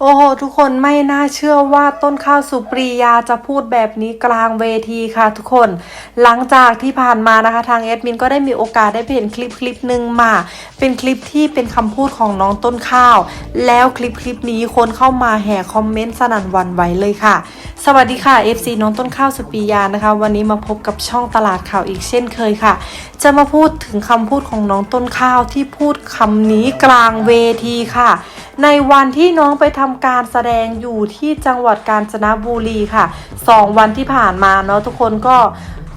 โอ้โห ทุกคนไม่น่าเชื่อว่าต้นข้าวสุปรียาจะพูดแบบนี้กลางเวทีค่ะทุกคน หลังจากที่ผ่านมานะคะทางแอดมินก็ได้มีโอกาสได้เห็นคลิปคลิปหนึ่งมา เป็นคลิปที่เป็นคำพูดของน้องต้นข้าว แล้วคลิปคลิปนี้คนเข้ามาแห่คอมเมนต์สนั่นวันไหวเลยค่ะ สวัสดีค่ะ FC น้องต้นข้าวสุปรียานะคะ วันนี้มาพบกับช่องตลาดข่าวอีกเช่นเคยค่ะ จะมาพูดถึงคำพูดของน้องต้นข้าวที่พูดคำนี้กลางเวทีค่ะในวันที่น้องไปทำการแสดงอยู่ที่จังหวัดกาญจนบุรีค่ะสองวันที่ผ่านมาเนาะทุกคนก็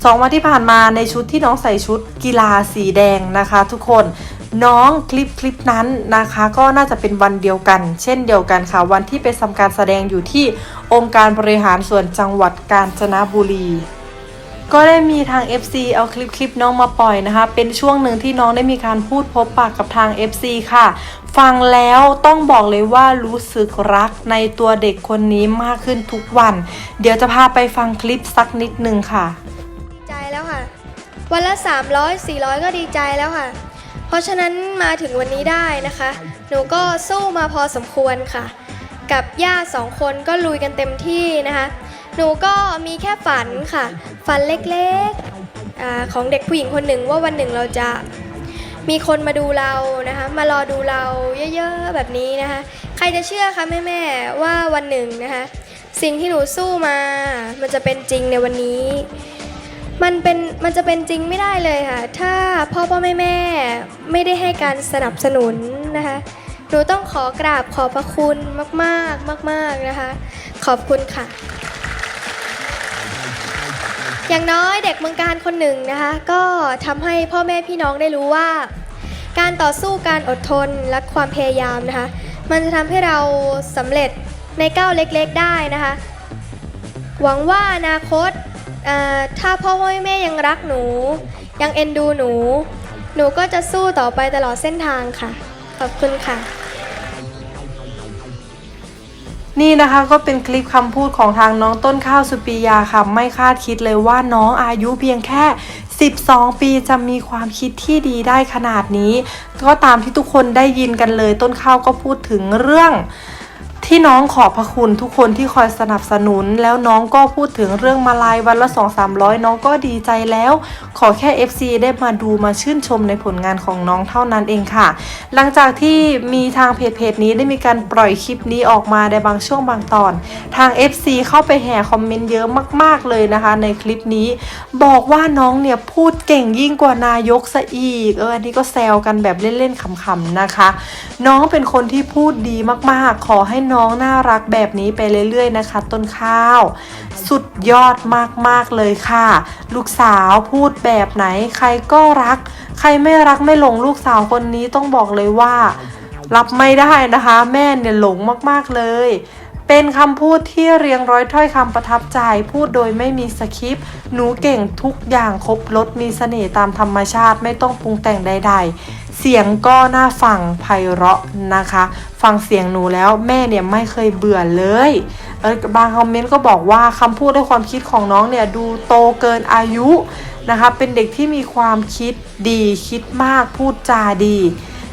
สองวันที่ผ่านมาในชุดที่น้องใส่ชุดกีฬาสีแดงนะคะ ทุกคนน้องคลิปคลิปนั้นนะคะ ก็น่าจะเป็นวันเดียวกัน เช่นเดียวกันค่ะ วันที่ไปทำการแสดงอยู่ที่องค์การบริหารส่วนจังหวัดกาญจนบุรี ก็ได้มีทาง FC เอาคลิปคลิปน้องมาปล่อยนะคะ เป็นช่วงหนึ่งที่น้องได้มีการพูดพบปากกับทาง FC ค่ะฟังแล้วต้องบอกเลยว่ารู้สึกรักในตัวเด็กคนนี้มากขึ้นทุกวัน เดี๋ยวจะพาไปฟังคลิปสักนิดหนึ่งค่ะดีใจแล้วค่ะ วันละ 300 400 ก็ดีใจแล้วค่ะ เพราะฉะนั้นมาถึงวันนี้ได้นะคะ หนูก็สู้มาพอสมควรค่ะ กับย่าสองคนก็ลุยกันเต็มที่นะคะ หนูก็มีแค่ฝันค่ะ ฝันเล็กๆอของเด็กผู้หญิงคนหนึ่งว่าวันหนึ่งเราจะมีคนมาดูเรานะคะ มารอดูเราเยอะๆแบบนี้นะคะ ใครจะเชื่อคะแม่ๆว่าวันหนึ่งนะคะ สิ่งที่หนูสู้มา มันจะเป็นจริงในวันนี้ มันเป็นมันจะเป็นจริงไม่ได้เลยค่ะ ถ้าพ่อพ่อแม่แม่ไม่ได้ให้การสนับสนุนนะคะหนูต้องขอกราบขอบพระคุณมากๆมาก ๆนะคะ ขอบคุณค่ะ อย่างน้อยเด็กเมืองการคนหนึ่งนะคะ ก็ทำให้พ่อแม่พี่น้องได้รู้ว่า การต่อสู้การอดทนและความพยายามนะคะ มันจะทำให้เราสำเร็จในก้าวเล็กๆได้นะคะ หวังว่าอนาคต ถ้าพ่อพ่อแม่ยังรักหนู ยังเอ็นดูหนู หนูก็จะสู้ต่อไปตลอดเส้นทางค่ะ ขอบคุณค่ะ นี่นะคะก็เป็นคลิปคำพูดของทางน้องต้นข้าวสุปิยาค่ะ ไม่คาดคิดเลยว่าน้องอายุเพียงแค่ 12 ปีจะมีความคิดที่ดีได้ขนาดนี้ ก็ตามที่ทุกคนได้ยินกันเลยต้นข้าวก็พูดถึงเรื่อง ที่น้องขอบพระคุณทุกคนที่คอยสนับสนุน แล้วน้องก็พูดถึงเรื่องมาลายวันละ 2 3 0 0 น้องก็ดีใจแล้ว ขอแค่ FC ได้มาดูมาชื่นชมในผลงานของน้องเท่านั้นเองค่ะ หลังจากที่มีทางเพจเพจนี้ได้มีการปล่อยคลิปนี้ออกมาในบางช่วงบางตอน ทาง FC เข้าไปแห่คอมเมนต์เยอะมาก ๆ เลยนะคะ ในคลิปนี้ บอกว่าน้องเนี่ยพูดเก่งยิ่งกว่านายกซะอีกเอออันนี้ก็แซวกันแบบเล่นๆขำๆนะคะ น้องเป็นคนที่พูดดีมากๆ ขอให้น้องน่ารักแบบนี้ไปเรื่อยๆนะคะ ต้นข้าว สุดยอดมากๆเลยค่ะ ลูกสาวพูดแบบไหน ใครก็รัก ใครไม่รักไม่หลงลูกสาวคนนี้ต้องบอกเลยว่า รับไม่ได้นะคะ แม่เนี่ยหลงมากๆเลย เป็นคำพูดที่เรียงร้อยถ้อยคำประทับใจ พูดโดยไม่มีสคริปต์หนูเก่งทุกอย่างครบรถมีเสน่ห์ตามธรรมชาติไม่ต้องปรุงแต่งใด ๆ เสียงก็น่าฟังไพเราะนะคะ ฟังเสียงหนูแล้วแม่เนี่ยไม่เคยเบื่อเลยเออบางคอมเมนต์ก็บอกว่าคำพูดและความคิดของน้องเนี่ยดูโตเกินอายุนะคะ เป็นเด็กที่มีความคิดดีคิดมากพูดจาดี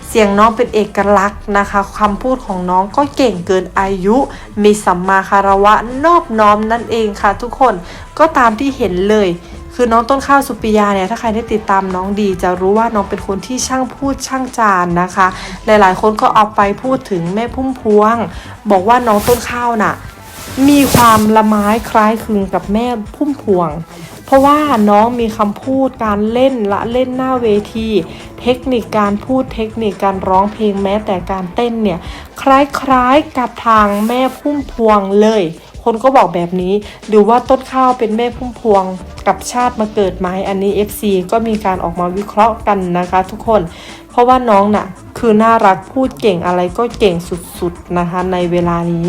เสียงน้องเป็นเอกลักษณ์นะคะคำพูดของน้องก็เก่งเกินอายุ มีสัมมาคารวะนอบน้อมนั่นเองค่ะ ทุกคนก็ตามที่เห็นเลย คือน้องต้นข้าวสุปิยาเนี่ยถ้าใครได้ติดตามน้องดี จะรู้ว่าน้องเป็นคนที่ช่างพูดช่างจานนะคะ หลายๆ คนก็เอาไปพูดถึงแม่พุ่มพวง บอกว่าน้องต้นข้าวน่ะมีความละไม้คล้ายคลึงกับแม่พุ่มพวง เพราะว่าน้องมีคำพูดการเล่นละเล่นหน้าเวที เทคนิคการพูดเทคนิคการร้องเพลงแม้แต่การเต้นเนี่ย คล้ายๆกับทางแม่พุ่มพวงเลย คนก็บอกแบบนี้ หรือว่าต้นข้าวเป็นแม่พุ่มพวงกับชาติมาเกิดไหมอันนี้ FC ก็มีการออกมาวิเคราะห์กันนะคะทุกคน เพราะว่าน้องน่ะคือน่ารักพูดเก่งอะไรก็เก่งสุดๆนะคะในเวลานี้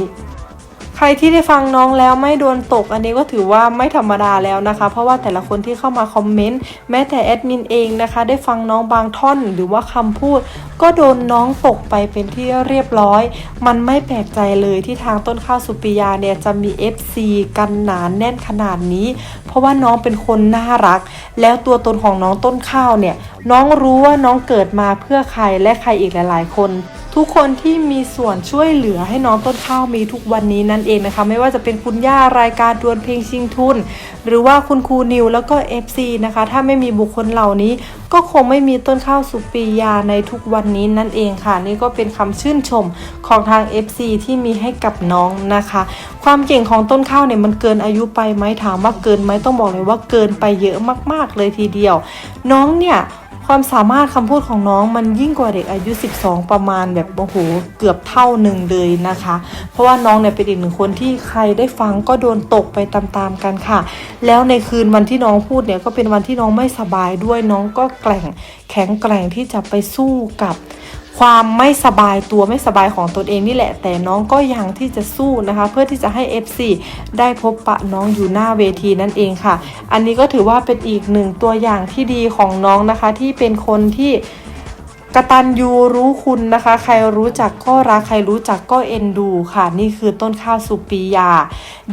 ใครที่ได้ฟังน้องแล้วไม่โดนตก อันนี้ก็ถือว่าไม่ธรรมดาแล้วนะคะ เพราะว่าแต่ละคนที่เข้ามาคอมเมนต์แม้แต่แอดมินเองนะคะ ได้ฟังน้องบางท่อนหรือว่าคำพูด ก็โดนน้องตกไปเป็นที่เรียบร้อย มันไม่แปลกใจเลยที่ทางต้นข้าวสุปิยาเนี่ยจะมี FC กันหนานแน่นขนาดนี้ เพราะว่าน้องเป็นคนน่ารัก แล้วตัวตนของน้องต้นข้าวเนี่ยน้องรู้ว่าน้องเกิดมาเพื่อใครและใครอีกหลาย ๆ คน ทุกคนที่มีส่วนช่วยเหลือให้น้องต้นข้าวมีทุกวันนี้นั่นเองนะคะ ไม่ว่าจะเป็นคุณย่ารายการดวลเพลงชิงทุน หรือว่าคุณครูนิวแล้วก็ FC นะคะ ถ้าไม่มีบุคคลเหล่านี้ ก็คงไม่มีต้นข้าวสุปียาในทุกวันนี้นั่นเองค่ะ นี่ก็เป็นคำชื่นชมของทาง FC ที่มีให้กับน้องนะคะ ความเก่งของต้นข้าวเนี่ยมันเกินอายุไปไหมถามว่าเกินไหมต้องบอกเลยว่าเกินไปเยอะมาก ๆ เลยทีเดียว น้องเนี่ย ความสามารถคำพูดของน้องมันยิ่งกว่าเด็กอายุ 12 ประมาณแบบโอ้โหเกือบเท่าหนึ่งเลยนะคะ เพราะว่าน้องเนี่ยเป็นอีกหนึ่งคนที่ใครได้ฟังก็โดนตกไปตามๆกันค่ะ แล้วในคืนวันที่น้องพูดเนี่ยก็เป็นวันที่น้องไม่สบายด้วยน้องก็แกล่งแข็งแกร่งที่จะไปสู้กับ ความไม่สบายตัวไม่สบายของตนเองนี่แหละ แต่น้องก็ยังที่จะสู้นะคะ เพื่อที่จะให้ FC ได้พบปะน้องอยู่หน้าเวทีนั่นเองค่ะ อันนี้ก็ถือว่าเป็นอีกหนึ่งตัวอย่างที่ดีของน้องนะคะที่เป็นคนที่ กตัญญูรู้คุณนะคะ ใครรู้จักก็รักใครรู้จักก็เอ็นดูค่ะ นี่คือต้นข้าวสุปียา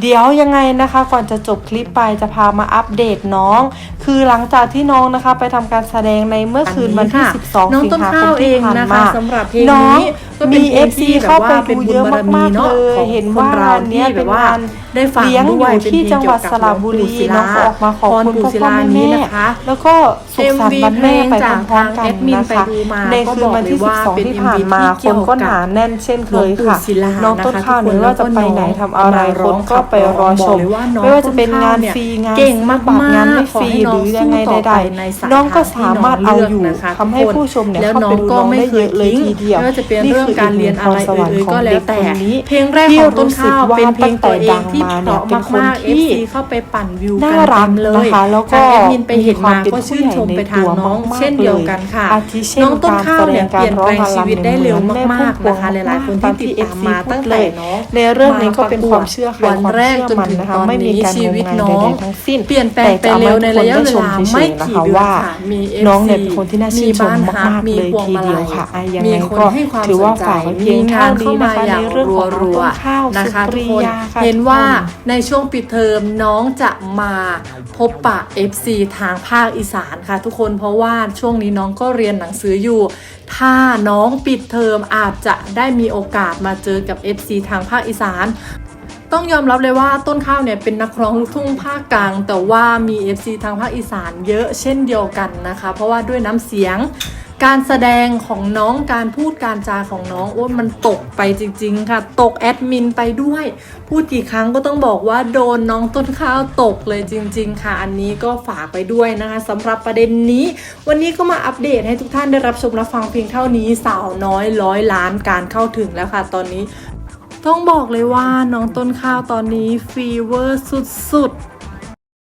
เดี๋ยวยังไงนะคะ ก่อนจะจบคลิปไปจะพามาอัปเดตน้อง คือหลังจากที่น้องนะคะ ไปทำการแสดงในเมื่อคืนวันที่ 12น้องสิงต้นหาคข้ามวเอที่งผ่านนะคะมาสำหรับเพลงน้องนี้ก็เป็นมีเพลง FC ที่แบบเข้าไปว่าเป็นดูบุญเยอะบารมีมากๆเนาะเลยของเห็นคนว่าเราเนี้ที่ยแบเป็นบว่างาน ได้ฟังเลี้ยงอด้วยยู่เป็นที่เพลจังหวัดสระบุรีเกี่ยวกับหลวงปู่ศิลาน้องก็ออกมาขอบคุณพรปู่พ่อศิพ่อลาแม่นี้แม่นะคะ แล้วก็สุขสันต์วันแม่ไปพร้อมๆกันจากทางแอดมินนะไปคะดูมาในคืนวันที่ก็บอกเลยว่า12 ที่ผ่านมาเป็น MV คนก็หนาแน่นเช่นเคยค่ะหลวงปู่ศิลาน้องต้นข้าวนะคะเนี่ยว่าจะไปไหนทำอะไรทุกคคนนก็ไปรอชมบอกเลยว่าน้องไม่ว่าจะเป็นงานต้นข้าวเนี่ยฟรีงานเก่งมากๆบัตรงานไม่ฟรีขอให้น้หองรือยังไงสู้ต่อใดไปในสายๆน้องก็ทางที่สามารถน้เอาองเลือกอยู่นะคะทำให้ทุกคนผู้ชมเนี่ยแล้วเข้าน้ไปองดูก็น้องไม่ได้เคเยยอะเลยทิ้งทีเดียวไม่ว่าจะเป็นนี่เรื่องคือการเรียนอะไรกหเอ่ยๆก็แล้วแต่นี้เพลงแรกของต้นข้าวที่เป็นเพลงตัวเองที่รู้สึกว่าเพราะตั้งแต่ดังมาเนี่ยเป็นคนมากๆที่ FC เข้าไปปั่นวิวน่ากันรักเต็มเลยนะคะแล้วก็ทางแอดมินไปเห็นมามีความเป็นก็ชื่นชมไปทางน้องผู้ใหญ่ในตัวมากๆเช่นเดียวกันค่ะอาทิเช่นน้องต้นข้าวเนี่ยการเปลี่ยนร้องแปลงการรำชีวิตได้เร็วเหมือนแม่มากๆพุ่มพวงนะคะหลายๆคนที่ติดตามมาตามที่ตั้ง FC แต่พูดเลยน้องในเรื่องนี้ก็เป็นความเชื่อใครวันความแรกเชื่อจนมันถึงนะคะตอนไม่มีนี้การชีวิตงมน้งายองใดๆทั้งสิ้นเปลี่ยนแปลงไปแต่จะเร็วในระยะให้เวทุกคนลาได้ชไม่เฉกี่ยๆเดือนว่าค่ะมีน้อง FC เนี่ยเป็นคนที่น่าชื่นชมบ้นมากๆมีเลยพวงทีมาเดียวลัยค่ะอะยังมีไงคนก็ให้ความถือว่าสนใจฝากไว้เพีมียงงาเท่านเข้านี้มานะคะอในย่างเรื่องของน้องรัวต้นข้าวๆนะคะสุทุปกรีคนยาค่ะเห็นว่าทุกคในช่วงปิดเทอมน้องจะมาพบปะ FC ทางภาคอีสานค่ะ ทุกคนเพราะว่าช่วงนี้น้องก็เรียนหนังสืออยู่ ถ้าน้องปิดเทอมอาจจะได้มีโอกาสมาเจอกับ FC ทางภาคอีสานต้องยอมรับเลยว่าต้นข้าวเนี่ยเป็นนักร้องลูกทุ่งภาคกลาง แต่ว่ามี FC ทางภาคอีสานเยอะเช่นเดียวกันนะคะ เพราะว่าด้วยน้ำเสียง การแสดงของน้องการพูดการจาของน้องโอ้มันตกไปจริง ๆ ค่ะ ตกแอดมินไปด้วย พูดกี่ครั้งก็ต้องบอกว่าโดนน้องต้นข้าวตกเลยจริง ๆ ค่ะ อันนี้ก็ฝากไปด้วยนะคะสำหรับประเด็นนี้ วันนี้ก็มาอัปเดตให้ทุกท่านได้รับชมรับฟังเพียงเท่านี้สาวน้อยร้อยล้านการเข้าถึงแล้วค่ะ ตอนนี้ ต้องบอกเลยว่าน้องต้นข้าวตอนนี้ฟีเวอร์สุดๆ